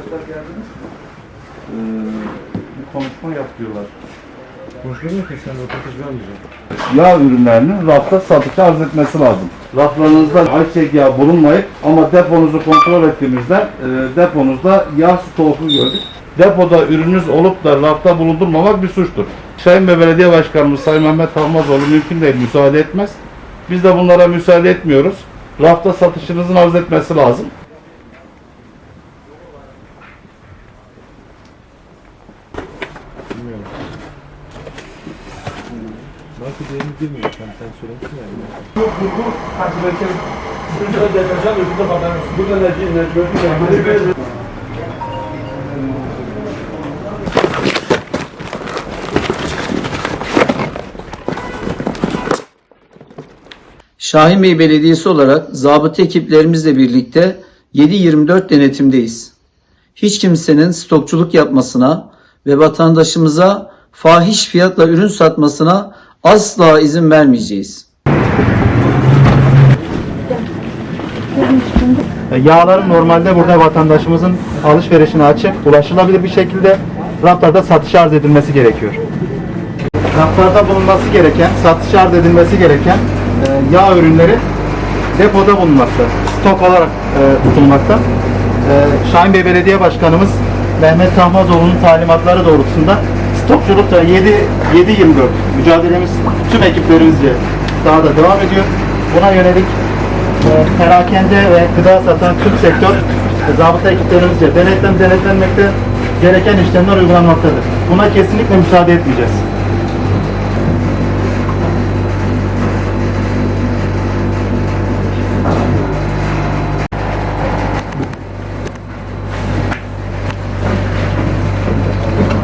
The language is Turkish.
arkadaşlar geldiniz. Ee, bir konuşma yap diyorlar. Konuşuyor mu ki sen röportaj vermeyeceksin? Yağ ürünlerinin rafta satışa arz etmesi lazım. Raflarınızda ayçiçek yağı bulunmayıp ama deponuzu kontrol ettiğimizde e, deponuzda yağ stoku gördük. Depoda ürününüz olup da rafta bulundurmamak bir suçtur. Sayın ve Belediye Başkanımız Sayın Mehmet Tahmazoğlu mümkün değil müsaade etmez. Biz de bunlara müsaade etmiyoruz. Rafta satışınızın arz etmesi lazım. Bilmiyorum. Belki değerini bilmiyor sen, sen söylemişsin yani. Şahin Bey Belediyesi olarak zabıta ekiplerimizle birlikte 7-24 denetimdeyiz. Hiç kimsenin stokçuluk yapmasına ve vatandaşımıza fahiş fiyatla ürün satmasına asla izin vermeyeceğiz. Yağların normalde burada vatandaşımızın alışverişine açık, ulaşılabilir bir şekilde raflarda satışa arz edilmesi gerekiyor. Raflarda bulunması gereken, satışa arz edilmesi gereken e, yağ ürünleri depoda bulunmakta, stok olarak e, tutulmakta. E, Şahin Bey Belediye Başkanımız Mehmet Tahmazoğlu'nun talimatları doğrultusunda stokçulukta 7 7-24 mücadelemiz tüm ekiplerimizce daha da devam ediyor. Buna yönelik e, perakende ve gıda satan tüm sektör e, zabıta ekiplerimizce denetlem denetlenmekte gereken işlemler uygulanmaktadır. Buna kesinlikle müsaade etmeyeceğiz.